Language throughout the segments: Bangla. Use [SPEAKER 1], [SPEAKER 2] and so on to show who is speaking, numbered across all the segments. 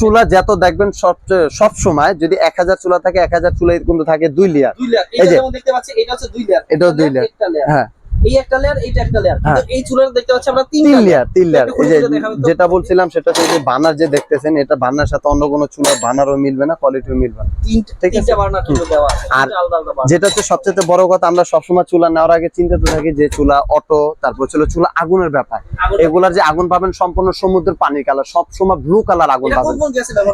[SPEAKER 1] চুলা যত দেখবেন সব সব সময় যদি এক হাজার চুলা থাকে এক হাজার চুলা কিন্তু থাকে দুই লিয়ার এই
[SPEAKER 2] এটা
[SPEAKER 1] যে-
[SPEAKER 2] দেখতে পাচ্ছি এটা হচ্ছে দুই লিয়ার
[SPEAKER 1] এটাও দুই।
[SPEAKER 2] লেয়ার
[SPEAKER 1] হ্যাঁ।
[SPEAKER 2] এই একটা লেয়ার এইটা একটা লেয়ার
[SPEAKER 1] হ্যাঁ।
[SPEAKER 2] কিন্তু এই চুলার দেখতে পাচ্ছি আমরা তিন
[SPEAKER 1] তিন লেয়ার তিন লেয়ার এই যে
[SPEAKER 2] খুলে খুলে দেখাবেন তো?
[SPEAKER 1] যেটা বলছিলাম সেটা যে বানার যে দেখতেছেন এটা বানার সাথে অন্য কোনো চুলা বানারও মিলবে না কোয়ালিটিও মিলবে না। ঠিক আছে।
[SPEAKER 2] কিন্তু দেওয়া
[SPEAKER 1] আর
[SPEAKER 2] বার্নার
[SPEAKER 1] যেটা হচ্ছে সবচেয়ে বড় কথা আমরা সবসময় চুলা নেওয়ার আগে চিন্তিত থাকি যে চুলা অটো তারপর ছিল চুলা আগুনের ব্যাপার। এগুলার যে আগুন পাবেন সম্পূর্ণ সমুদ্রের পানির কালার সবসময় ব্লু কালার আগুন পাবেন।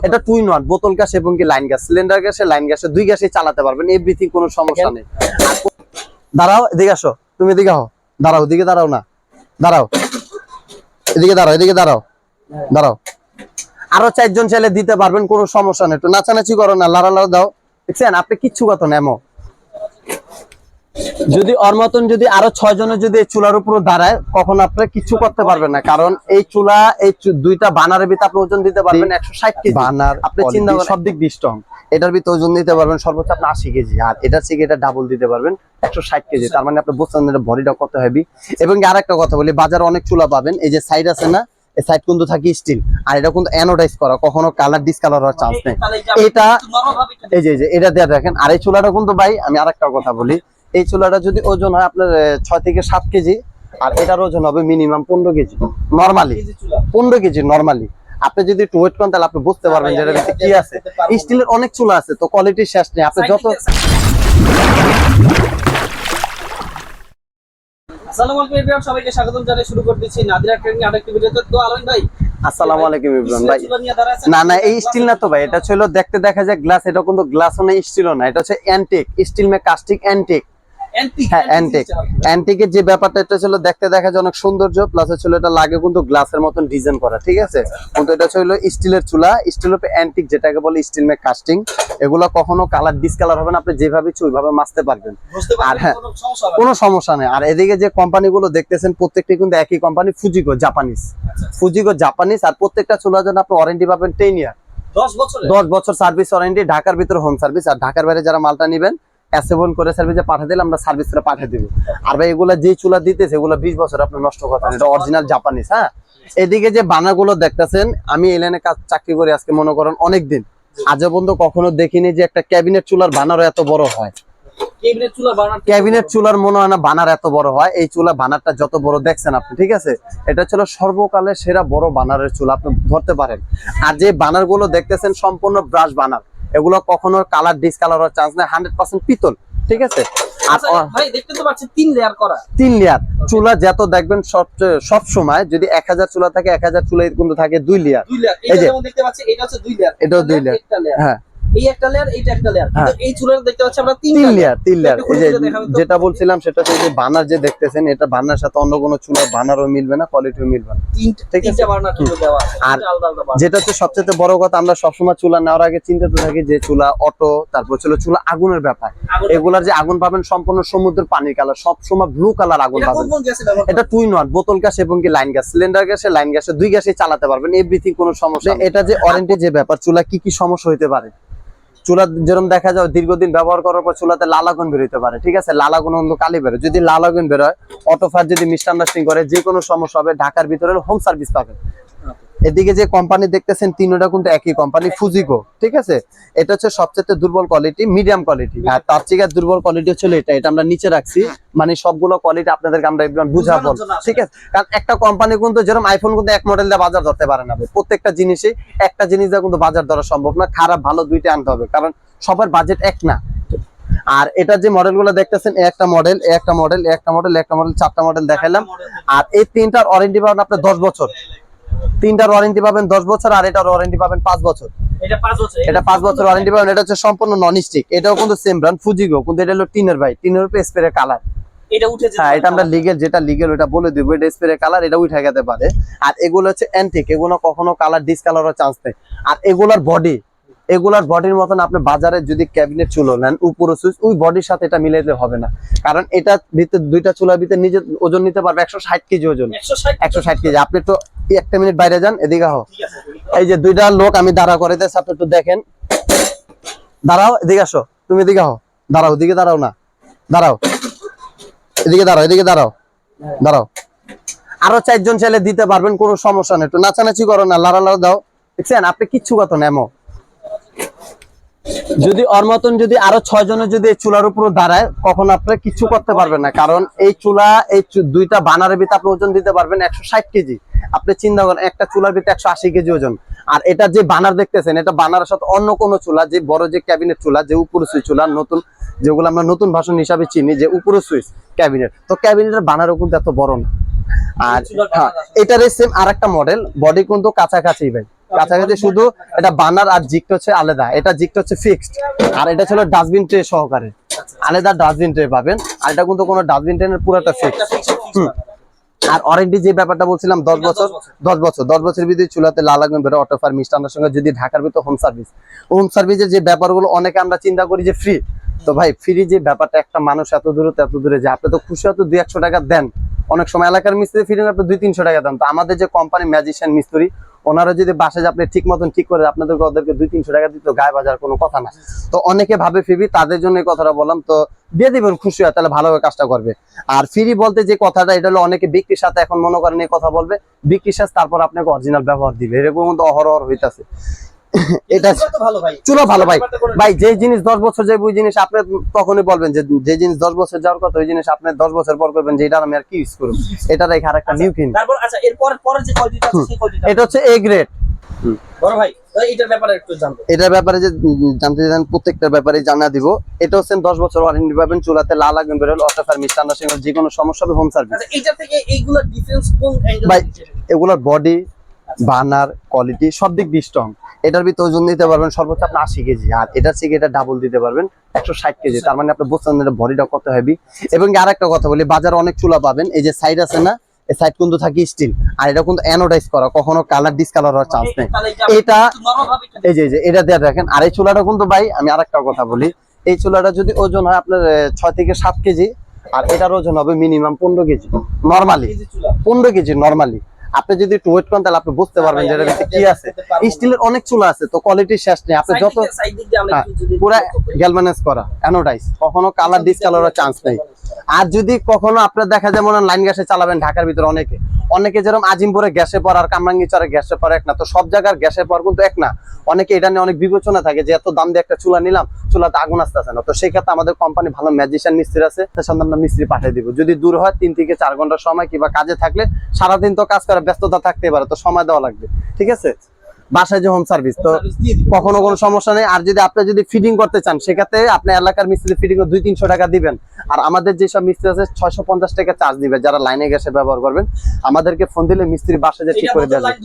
[SPEAKER 1] এটা টুই ওয়ান বোতল গ্যাস এবং কি লাইন গ্যাস সিলিন্ডার গ্যাসে লাইন গ্যাসে দুই গ্যাসে চালাতে পারবেন এভরিথিং কোনো সমস্যা নেই। দাঁড়াও এদিকে আসো। তুমি এদিকে হও দাঁড়াও, এদিকে দাঁড়াও না। দাঁড়াও। এদিকে দাঁড়াও এদিকে দাঁড়াও। দাঁড়াও। আরও চারজন ছেলে দিতে পারবেন, কোনো সমস্যা নেই। একটু নাচানাচি করো না লাড়া লাড়া দাও। দেখছেন? আপনি কিচ্ছু কত নেমো যদি ওর মতন যদি আরও ছয় জনের যদি এই চুলার উপর দাঁড়ায় কখন আপনি কিছু করতে পারবেন না। কারণ এই চুলা এই দুইটা বানারের ভিতরে আপনি ওজন দিতে পারবেন একশো ষাট কেজি। বানার আপনি চিন্তা করেন। সব দিক দিয়ে এটার ভিতরে ওজন দিতে পারবেন সর্বোচ্চ আপনি আশি কেজি। আর এটার থেকে এটা ডাবল দিতে পারবেন একশো ষাট কেজি। তার মানে আপনি বুঝছেন এটা বডিটা কত হেভি এবং আর একটা কথা বলি বাজারে অনেক চুলা পাবেন। এই যে সাইড আছে না এই সাইড কিন্তু থাকে স্টিল আর এটা কিন্তু অ্যানোডাইজ করা কখনো কালার ডিসকালার হওয়ার চান্স নেই। এটা
[SPEAKER 2] একটু
[SPEAKER 1] এই যে এটা দিয়ে দেখেন। আর এই চুলাটা কিন্তু ভাই আমি আরেকটা কথা বলি। এই চুলাটা যদি ওজন হয় আপনার ছয় থেকে সাত কেজি আর এটার ওজন হবে মিনিমাম পনেরো কেজি। নর্মালি পনেরো কেজি নর্মালি আপনি যদি একটু ওয়েট করেন তাহলে আপনি বুঝতে পারবেন যে এটার কি আছে। স্টিলের অনেক চুলা আছে তো কোয়ালিটি শেষ নেই। আপনি যত
[SPEAKER 2] আসসালামু আলাইকুম এভরিওয়ান সবাইকে স্বাগতম জানিয়ে শুরু করে নাদিরা ট্রেনিং আরেকটি ভিডিওতে। তো আলম ভাই
[SPEAKER 1] আসসালামু আলাইকুম না না এই স্টিল না তো ভাই এটা ছিল দেখতে দেখা যায় গ্লাস এটা কিন্তু গ্লাসও না স্টিলও না এটা হচ্ছে অ্যান্টিক স্টিল মে কাস্টিক অ্যান্টিক হ্যাঁ অ্যান্টিক অ্যান্টিকের যে ব্যাপারটা এটা ছিল দেখতে দেখা যায় অনেক সৌন্দর্য প্লাস এটা লাগে কিন্তু গ্লাসের মতন ডিজাইন করা ঠিক আছে? কিন্তু এটা ছিল স্টিলের চুলা স্টিল অ্যান্টিক যেটাকে বলে স্টিল কাস্টিং এগুলো কখনো কালার ডিসকালার হবে না আপনি যেভাবে ইচ্ছে ওইভাবে মাছতে পারবেন। আর হ্যাঁ,
[SPEAKER 2] কোনো সমস্যা
[SPEAKER 1] নেই। আর এদিকে যে কোম্পানিগুলো দেখতেছেন প্রত্যেকটি কিন্তু একই company Fujiko Japanese Fujiko Japanese আর প্রত্যেকটা চুলার জন্য আপনি ওয়ারেন্টি পাবেন টেন ইয়ার
[SPEAKER 2] 10 বছরে
[SPEAKER 1] দশ বছর সার্ভিস ওয়ারেন্টি ঢাকার ভিতরে হোম সার্ভিস আর ঢাকার বাইরে যারা মালটা নেবেন অ্যাসেবন করে সার্ভিসে পাঠিয়ে দিলে আমরা সার্ভিস করে পাঠিয়ে দিব। আর ভাই এগুলা যে চুলা দিতেছে এগুলো বিশ বছর আপনি নষ্ট করতেন এটা অরিজিনাল জাপানিজ হ্যাঁ? এদিকে যে বানাগুলো দেখতেছেন আমি এই লাইনে কাজ চাকরি করি আজকে মনে করেন অনেক দিন আজও পর্যন্ত কখনো দেখিনি যে একটা ক্যাবিনেট চুলার বানারও এত বড় হয়। ক্যাবিনেট চুলার মনে হয় না বানার এত বড় হয়। এই চুলা বানারটা যত বড় দেখছেন আপনি ঠিক আছে? এটা ছিল সর্বকালের সেরা বড় বানারের চুলা আপনি ধরতে পারেন। আর যে বানারগুলো দেখতেছেন সম্পূর্ণ ব্রাশ বানার। এগুলো কখনো কালার ডিসকালার হওয়ার চান্স নেই হান্ড্রেড পার্সেন্ট পিতল ঠিক আছে? আর
[SPEAKER 2] আচ্ছা তিন লেয়ার করা।
[SPEAKER 1] তিন লেয়ার চুলা যত দেখবেন সব সব সময় যদি এক হাজার চুলা থাকে এক হাজার চুলা কিন্তু থাকে দুই লেয়ার এই
[SPEAKER 2] এটা
[SPEAKER 1] যে-
[SPEAKER 2] দুই লেয়ার
[SPEAKER 1] হ্যাঁ।
[SPEAKER 2] এই একটা লেয়ার এইটা একটা লেয়ার
[SPEAKER 1] হ্যাঁ।
[SPEAKER 2] কিন্তু এই চুলার দেখতে পাচ্ছি আমরা তিন
[SPEAKER 1] তিন লেয়ার তিন লেয়ার এই যে
[SPEAKER 2] খুলে দেখাবেন তো?
[SPEAKER 1] যেটা বলছিলাম সেটা যে বানার যে দেখতেছেন এটা বানার সাথে অন্য কোনো বানারও মিলবে না কোয়ালিটিও মিলবে না। ঠিক আছে।
[SPEAKER 2] দেওয়া
[SPEAKER 1] আর যেটা হচ্ছে সবচেয়ে বড় কথা আমরা সবসময় চুলা নেওয়ার আগে চিন্তিত থাকি যে চুলা অটো তারপর ছিল চুলা আগুনের ব্যাপার। এগুলার যে আগুন পাবেন সম্পূর্ণ সমুদ্রের পানির কালার সবসময় ব্লু কালার আগুন পাবেন। এটা টুইন ওয়ান বোতল গ্যাস এবং কি লাইন গ্যাস। সিলিন্ডার গ্যাসে লাইন গ্যাসে দুই গ্যাসে চালাতে পারবেন এভরিথিং কোনো সমস্যা এটা যে ওয়ারেন্টি যে ব্যাপার চুলা কি কি সমস্যা হইতে পারে? চুলা যেরকম দেখা যায়, দীর্ঘদিন ব্যবহার করার পর চুলাতে লালাগুন বেরোতে পারে, ঠিক আছে? লালাগুন অন্য কালি বেরোয়। যদি লালাগুন বেরোয়, অটোফার যদি মিসআন্ডারস্ট্যান্ডিং করে যে কোনো সমস্যা হবে, ঢাকার ভিতরে হোম সার্ভিস পাবেন। এদিকে যে কোম্পানি দেখতেছেন তিনটা কিন্তু একই কোম্পানি ফুজিকো ঠিক আছে? এটা হচ্ছে সবচেয়ে দুর্বল কোয়ালিটি মিডিয়াম কোয়ালিটি আর তার থেকে দুর্বল কোয়ালিটি হচ্ছে এটা এটা আমরা নিচে রাখছি। মানে সবগুলো কোয়ালিটি আপনাদেরকে আমরা বুঝাবো। ঠিক আছে? কারণ একটা কোম্পানি কিন্তু যেরকম আইফোন কিন্তু এক মডেল দিয়ে বাজার ধরতে পারে না প্রত্যেকটা জিনিসই একটা জিনিস দিয়ে কিন্তু বাজার ধরা সম্ভব না। খারাপ ভালো দুইটা আনতে হবে। কারণ সবার বাজেট এক না। আর এটা যে মডেলগুলো দেখতেছেন এ একটা মডেল একটা মডেল একটা মডেল একটা মডেল চারটা মডেল দেখাইলাম। আর এই তিনটার ওয়ারেন্টি পাবেন আপনার দশ বছর। তিনটার ওয়ারেন্টি পাবেন দশ বছর আর এটার ওয়ারেন্টি পাবেন পাঁচ বছর।
[SPEAKER 2] এটা পাঁচ বছর
[SPEAKER 1] এটা পাঁচ বছর ওয়ারেন্টি পাবেন এটা হচ্ছে সম্পূর্ণ নন স্টিক এটাও কিন্তু সেম ব্র্যান্ড ফুজিগো কিন্তু এটা হলো টিনের ভাই টিনের উপরে স্প্রে কালার
[SPEAKER 2] এটা উঠে
[SPEAKER 1] হ্যাঁ এটা আমরা লিগেল যেটা লিগেল ওটা বলে দিব এটা স্প্রে কালার এটা উঠে যেতে পারে। আর এগুলো হচ্ছে অ্যান্টিক এগুলো কখনো কালার ডিসকালারও চান্স নেই। আর এগুলার বডি এগুলার বডির মতন আপনি বাজারে যদি ক্যাবিনেট চুলো নেন উপরে সুইচ ওই বডির সাথে এটা মিলাইতে হবে না। কারণ এটা ভিতরে দুইটা চুলার ভিতরে নিজে ওজন নিতে পারবে একশো ষাট কেজি ওজন। একশো ষাট কেজি। আপনি তো একটা মিনিট বাইরে যান, এদিকে
[SPEAKER 2] হো
[SPEAKER 1] এই যে দুইটা লোক আমি দাঁড়া করে দিয়েছি আপনি একটু দেখেন। দাঁড়াও, এদিকে আসো। তুমি এদিকে হো দাঁড়াও এদিকে দাঁড়াও না। দাঁড়াও। এদিকে দাঁড়াও এদিকে দাঁড়াও। দাঁড়াও। আরও চারজন ছেলে দিতে পারবেন, কোনো সমস্যা নেই। একটু নাচানাচি করো না লাড়া লাড়া দাও। দেখছেন? আপনি কিচ্ছু কত নেমো যদি ওর মতন যদি আরও ছয় জনের যদি এই চুলার উপর দাঁড়ায় কখন আপনি কিচ্ছু করতে পারবেন না। কারণ এই চুলা এই দুইটা বানারের ভিতরে আপনি ওজন দিতে পারবেন একশো ষাট কেজি। আপনি চিন্তা করেন একটা চুলার ভিতরে একশো আশি কেজি ওজন। আর এটা যে বানার দেখতেছেন এটা বানারের সাথে অন্য কোন চুলা যে বড় যে ক্যাবিনেট চুলা যে উপরে সুইচ চুলা নতুন যেগুলো আমরা নতুন ভাষণ হিসাবে চিনি যে উপরে সুইচ ক্যাবিনেট। তো ক্যাবিনেটের বানারও কিন্তু এত বড় না। আর হ্যাঁ
[SPEAKER 2] বানার
[SPEAKER 1] এটার সেম আর একটা মডেল বডি কিন্তু কাছাকাছি ভাই। কাছাকাছি শুধু এটা বানার আর জিকটা হচ্ছে আলাদা। এটা জিকটা হচ্ছে ফিক্সড আর এটা ছিল ডাস্টবিন ট্রে সহকারে। আলাদা ডাস্টবিন ট্রে পাবেন। আর এটা কিন্তু কোনো ডাস্টবিন ট্রেনের পুরোটা ফিক্সড। আর যে ব্যাপারটা বলছিলাম দশ
[SPEAKER 2] বছর
[SPEAKER 1] দশ বছর। দশ বছরের ভিতরে চুলাতে লাল আগুন বেরো অটো ফার মিষ্টান্নের সঙ্গে যদি ঢাকার ভিতরে হোম সার্ভিস হোম সার্ভিসের যে ব্যাপারগুলো অনেকে আমরা চিন্তা করি যে ফ্রি তো ভাই ফ্রি যে ব্যাপারটা একটা মানুষ এত দূরে তো এত দূরে যে আপনি তো খুশি হয়তো দুই একশো টাকা দেন। অনেক সময় এলাকার মিস্ত্রি ফ্রি আপনি দুই, তিনশো টাকা দেন। তো আমাদের যে কোম্পানি ম্যাজিশিয়ান মিস্ত্রি, ওনারা যদি বাসে যে আপনি ঠিক মতন ঠিক করে আপনাদেরকে, ওদেরকে দুই, তিনশো টাকা দিতে গায়ে বাজার কোনো কথা না। তো অনেকে ভাবে ফিবি তাদের জন্য এই কথাটা বললাম। তো দিয়ে দিবেন, খুশি হয়, তাহলে ভালোভাবে কাজটা করবে। আর ফ্রি বলতে যে কথাটা, এটা হলো অনেকে বিক্রির সাথে এখন মনে করেন এই কথা বলবে, বিক্রির সাথে তারপর আপনাকে অরিজিনাল ব্যবহার দিবে। এরকম কিন্তু অহরহ হইতাছে। এটা
[SPEAKER 2] চুলা তো ভালো ভাই।
[SPEAKER 1] চুলো ভালো ভাই। ভাই যে জিনিস দশ বছর যাবে ওই জিনিস আপনি তখনই বলবেন যে যে জিনিস দশ বছর যাওয়ার কথা ওই জিনিস আপনি দশ বছর পর করবেন যে এটা আমি আর কি ইউজ করব। এটা রেখে আর একটা নিউ কিনি।
[SPEAKER 2] তারপর আচ্ছা আছে সেই কোয়ালিটিটা
[SPEAKER 1] এটা হচ্ছে এ গ্রেড এটার ব্যাপারে যে জানতে চান প্রত্যেকটার ব্যাপারে জানা দিব। এটা হচ্ছে দশ বছর ওয়ারেন্টি পাবেন চুলাতে লাল আগুন বেরোল যে কোনো সমস্যা হবে হোম সার্ভিস
[SPEAKER 2] আচ্ছা থেকে এইগুলা ডিফারেন্স কোন
[SPEAKER 1] ভাই এগুলোর বডি বানার কোয়ালিটি সব দিক দিয়ে স্ট্রং এটার ভিতরে ওজন দিতে পারবেন সর্বোচ্চ আপনি আশি কেজি। আর এটার থেকে এটা ডাবল দিতে পারবেন একশো ষাট কেজি। তার মানে আপনি বুঝতে পারছেন বডিটা কত হেভি এবং আর একটা কথা বলি বাজারে অনেক চুলা পাবেন। এই যে সাইড আছে না এই সাইড কিন্তু থাকে স্টিল আর এটা কিন্তু অ্যানোডাইজ করা কখনো কালার ডিসকালার হওয়ার চান্স নেই। এটা
[SPEAKER 2] একটু
[SPEAKER 1] এই যে এটা দিয়ে দেখেন। আর এই চুলাটা কিন্তু ভাই আমি আরেকটা কথা বলি এই চুলাটা যদি ওজন হয় আপনার ছয় থেকে সাত কেজি আর এটার ওজন হবে মিনিমাম পনেরো কেজি। নর্মালি পনেরো কেজি নর্মালি আপনি যদি একটু ওয়েট করেন তাহলে আপনি বুঝতে পারবেন যে এটার ভিতরে কি আছে। স্টিলের অনেক চুলা আছে তো কোয়ালিটি শেষ নেই। আপনি যত হ্যাঁ, পুরা গ্যালভানাইজ করা। অ্যানোডাইজ কখনো কালার ডিসকালার চান্স নেই। আর যদি কখনো আপনার দেখা যায় মনে হয় লাইন গ্যাসে চালাবেন ঢাকার ভিতরে অনেকে অনেকে যেরকম আজিমপুরে গ্যাসে পর আর কামরাঙ্গি চরে গ্যাসে পর এক না, তো সব জায়গার গ্যাসে পর কিন্তু এক না। অনেকে এটা নিয়ে অনেক বিবেচনা থাকে যে এত দাম দিয়ে একটা চুলা নিলাম, চুলাতে আগুন আসতে আসতেছে না। তো সেই ক্ষেত্রে আমাদের কোম্পানি ভালো ম্যাজিশিয়ান মিস্ত্রি আছে, তার আমরা মিস্ত্রি পাঠিয়ে দিব। যদি দূর হয় তিন থেকে চার ঘণ্টা সময় কিংবা কাজে থাকলে সারাদিন তো কাজ করে, ব্যস্ততা থাকতে পারে, তো সময় দেওয়া লাগবে। ঠিক আছে? বাসায় যে হোম সার্ভিস তো
[SPEAKER 2] দিব
[SPEAKER 1] কখনো কোনো সমস্যা নেই। আর যদি আপনি যদি ফিটিং করতে চান সেক্ষেত্রে আপনি এলাকার মিস্ত্রি ফিটিং দুই তিনশো টাকা দিবেন। আর আমাদের যেসব মিস্ত্রি আছে ছয়শো পঞ্চাশ টাকা চার্জ দিবে যারা লাইনে গ্যাসে ব্যবহার করবেন। আমাদেরকে ফোন দিলে মিস্ত্রি বাসা যে ঠিক করে দেওয়া
[SPEAKER 2] যায়।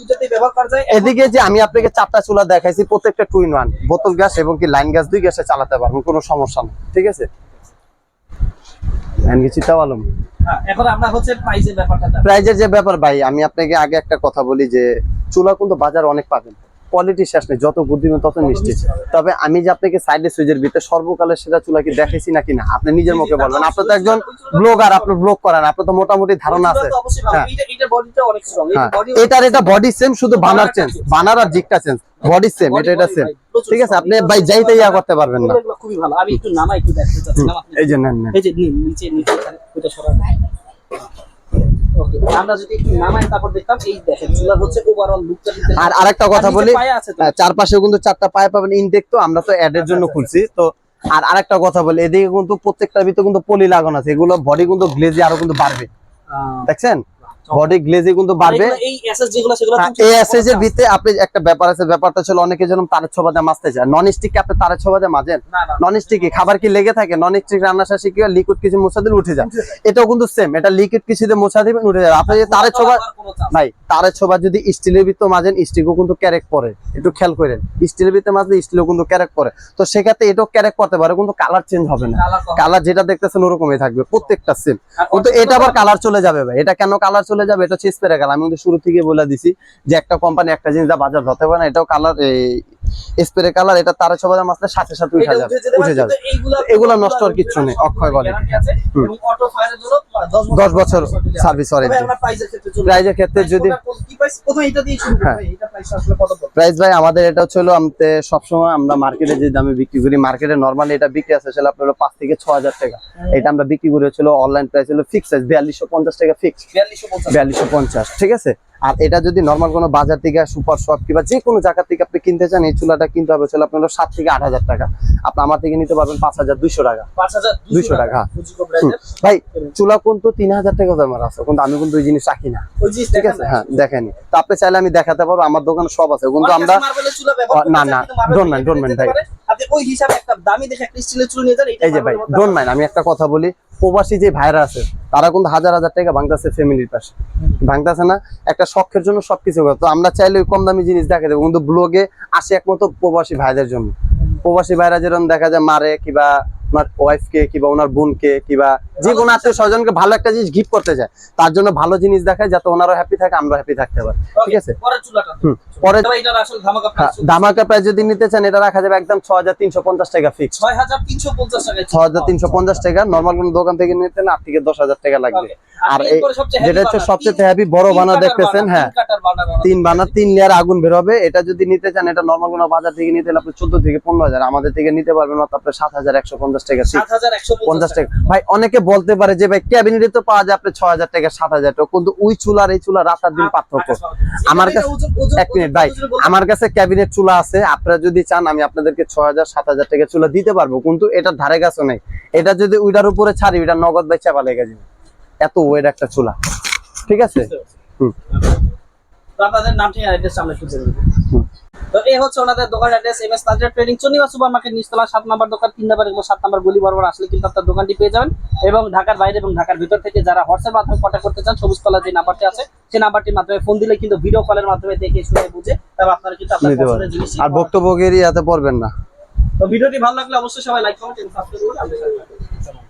[SPEAKER 1] এদিকে যে আমি আপনাকে চারটা চুলা দেখাইছি প্রত্যেকটা টু ইন ওয়ান বোতল গ্যাস এবং কি লাইন গ্যাস দুই গ্যাসে চালাতে পারবেন কোনো সমস্যা নেই। ঠিক আছে? আলম?
[SPEAKER 2] হ্যাঁ।
[SPEAKER 1] প্রাইজের যে ব্যাপার ভাই আমি আপনাকে আগে একটা কথা বলি যে চুলা কিন্তু বাজার অনেক পাবেন। কোয়ালিটি শেষ নেই যত গুড় দিবেন তত মিষ্টি। তবে আমি যে আপনাকে সাইডে সুইজের ভিতরে সর্বকালের সেটা চুলা কি দেখাইছি নাকি না? আপনি নিজের মুখে বলবেন। আপনি তো একজন ব্লগার আপনি ব্লগ করেন আপনার তো মোটামুটি ধারণা আছে। হ্যাঁ। হ্যাঁ। এটার এটা বডি সেম শুধু বানার চেঞ্জ বানার আর জিকটা চেঞ্জ বডি সেম এটা এটা সেম ঠিক আছে আপনি ভাই যাইতে ইয়া করতে পারবেন না।
[SPEAKER 2] খুবই ভালো। আমি একটু নামা একটু দেখাতে চাচ্ছিলাম
[SPEAKER 1] এই যে নেন
[SPEAKER 2] এই যে নিচে নিচে ওইটা সরান। আমরা যদি একটু নামাই তারপর দেখতাম এই দেখেন চুলার হচ্ছে ওভারঅল লুকটা
[SPEAKER 1] আর আরেকটা কথা বলি চারপাশে কিন্তু চারটা পায়ে পাবেন ইনটেক তো আমরা তো জন্য খুলছি। তো আর আরেকটা কথা বলি এদিকে কিন্তু প্রত্যেকটার ভিতরে কিন্তু পলি লাগানো আছে এগুলো বডি কিন্তু গ্লেজি আরও কিন্তু বাড়বে। দেখছেন? বডি গ্লেজি কিন্তু বাড়বে।
[SPEAKER 2] এই এসএস যেগুলো সেগুলো
[SPEAKER 1] হ্যাঁ, এই এসএস এর ভিতরে আপনি একটা ব্যাপার আছে ব্যাপারটা ছিল অনেকে যেরকম তারের ছোবাতে মাছতে চায় নন স্টিক আপনি তারের ছোবাতে মাজেন নন স্টিকি খাবার কি লেগে থাকে? নন স্টিক রান্না শেষে কি লিকুইড কিছু মোছা দিলে উঠে যায়। এটাও কিন্তু সেম এটা লিকুইড কিছু দিয়ে মোছা দিবেন উঠে যাবে আপনি যদি তারের ছোবা ভাই তারের ছোবা যদি স্টিলের ভিতর মাজেন স্টিকও কিন্তু ক্যারেক পরে। একটু খেয়াল করেন। স্টিলের ভিতরে মাজলে স্টিলও কিন্তু ক্যারেক পরে। তো সেক্ষেত্রে এটাও ক্যারেক করতে পারে কিন্তু কালার চেঞ্জ হবে না। কালার যেটা দেখতেছেন ওরকমই থাকবে প্রত্যেকটা সেম কিন্তু এটা আবার কালার চলে যাবে ভাই। এটা কেন কালার চলে যাবে এটা হচ্ছে স্প্রে কালার আমি কিন্তু শুরু থেকে বলে দিছি যে একটা কোম্পানি একটা জিনিস যা বাজার ধরতে পারে না এটাও কালার স্প্রে কালার এটা তারা ছোবা মাসলে সাথে সাথে উঠে যাবে
[SPEAKER 2] উঠে
[SPEAKER 1] যাবে। এগুলো নষ্ট আর কিচ্ছু নেই, অক্ষয় বলে। দশ বছর সার্ভিস ওয়ারেন্টি
[SPEAKER 2] ক্ষেত্রে
[SPEAKER 1] প্রাইজের ক্ষেত্রে যদি
[SPEAKER 2] কি এটা দিয়ে শুরু
[SPEAKER 1] হ্যাঁ।
[SPEAKER 2] প্রাইস
[SPEAKER 1] ভাই আমাদের এটা হচ্ছে হলো আমাদের সবসময় আমরা মার্কেটে যে দামে বিক্রি করি মার্কেটে নর্মালি এটা বিক্রি আছে সেটা আপনার পাঁচ থেকে ছ হাজার টাকা। এটা আমরা বিক্রি করি হচ্ছিল অনলাইন প্রাইস হলো ফিক্স আছে বিয়াল্লিশশো পঞ্চাশ টাকা ফিক্স
[SPEAKER 2] 4250
[SPEAKER 1] বিয়াল্লিশশো পঞ্চাশ ঠিক আছে? আর এটা যদি নর্মাল কোনো বাজার থেকে সুপার শপ কিংবা যে কোনো জায়গা থেকে আপনি কিনতে চান এই চুলাটা কিনতে হবে আপনার সাত থেকে আট হাজার টাকা। আপনি আমার থেকে নিতে পারবেন পাঁচ হাজার দুইশো টাকা।
[SPEAKER 2] 5200
[SPEAKER 1] টাকা। ভাই চুলা কিন্তু তিন হাজার টাকা দামের আছে কিন্তু আমি কিন্তু ওই জিনিস রাখি না। ঠিক আছে? হ্যাঁ দেখেনি। তো আপনি চাইলে আমি দেখাতে পারব আমার দোকানে সব আছে কিন্তু আমরা না, না, don't mind, ভাই।
[SPEAKER 2] ওই হিসাবে একটা দামি দেখে একটা স্টিলের চুলা নিয়ে যান
[SPEAKER 1] এই যে ভাই
[SPEAKER 2] মার্বেলের মধ্যে
[SPEAKER 1] আমি একটা কথা বলি প্রবাসী যে ভাইরা আছে তারা কিন্তু হাজার হাজার টাকা ভাঙতেছে ফ্যামিলির পাশে। ভাঙতেছে না একটা শখের জন্য সবকিছু তো আমরা চাইলে ওই কম দামি জিনিস দেখা দেবো কিন্তু ব্লগে আসে একমাত্র প্রবাসী ভাইদের জন্য। প্রবাসী ভাইরা যেরকম দেখা যায় মারে কিবা ওনার ওয়াইফকে কিবা ওনার বোনকে কিবা যে কোনো আত্মীয় স্বজনকে ভালো একটা জিনিস গিফট করতে যায় তার জন্য ভালো জিনিস দেখায় যাতে ওনারও হ্যাপি থাকে আমরা হ্যাপি থাকতে পারি। ঠিক আছে। পরে
[SPEAKER 2] ধামাকা
[SPEAKER 1] হ্যাঁ,
[SPEAKER 2] প্রাইস
[SPEAKER 1] যদি নিতে চান এটা রাখা যাবে একদম ছ হাজার তিনশো পঞ্চাশ টাকা ফিক্স
[SPEAKER 2] 6350
[SPEAKER 1] ছ হাজার তিনশো পঞ্চাশ টাকা নর্মাল কোনো দোকান থেকে নিতে আট থেকে দশ হাজার টাকা লাগবে। আর যেটা হচ্ছে সবচেয়ে হেভি বড় বানা দেখতেছেন হ্যাঁ। তিন বানা তিন লেয়ার আগুন বের হবে। এটা যদি নিতে চান এটা নর্মাল কোনো বাজার থেকে নিতে আপনি চোদ্দ থেকে পনেরো হাজার আমাদের থেকে নিতে পারবেন আপনার সাত হাজার একশো পঞ্চাশ টাকা ঠিক
[SPEAKER 2] 7150
[SPEAKER 1] পঞ্চাশ টাকা। ভাই অনেকে বলতে পারে যে ভাই ক্যাবিনেটে তো পাওয়া যায় আপনি ছ হাজার টাকা সাত হাজার টাকা। কিন্তু ওই চুলার এই চুলা রাত আর দিন পার্থক্য। আমার কাছে এক মিনিট ভাই আমার কাছে ক্যাবিনেট চুলা আছে। আপনারা যদি চান আমি আপনাদেরকে ছ হাজার সাত হাজার টাকা চুলা দিতে পারব কিন্তু এটা ধারে কাছে নেই। এটা যদি ওইটার উপরে ছাড়ি ওইটা নগদ ভাই চাপা লেগে যাবে। এত ওয়েট একটা চুলা। ঠিক আছে? হুম।
[SPEAKER 2] আপনাদের নামটি আর অ্যাড্রেস তো এই হচ্ছে ওনাদের দোকান address M S Tajra trading Chandima super market নিচতলা সাত নাম্বার দোকান তিন নাম্বার এবং সাত নাম্বার গলি বরাবর আসলে কিন্তু আপনার দোকানটি পেয়ে যাবেন। এবং ঢাকার বাইরে এবং ঢাকার ভিতর থেকে যারা হোয়াটসঅ্যাপ মাধ্যমে কন্ট্যাক্ট করতে চান সবুজ তলা যে নাম্বারটি আছে সেই নাম্বারটির মাধ্যমে ফোন দিলে কিন্তু ভিডিও কলের মাধ্যমে দেখে শুনে বুঝে তবে আপনারা কিন্তু আপনার পছন্দের জিনিস
[SPEAKER 1] আর বক্তব্যের ইয়াতে পড়বেন না।
[SPEAKER 2] তো ভিডিওটি ভালো লাগলে অবশ্যই সবাই লাইক কমেন্ট এবং সাবস্ক্রাইব করে আমাদের সাথে থাকুন।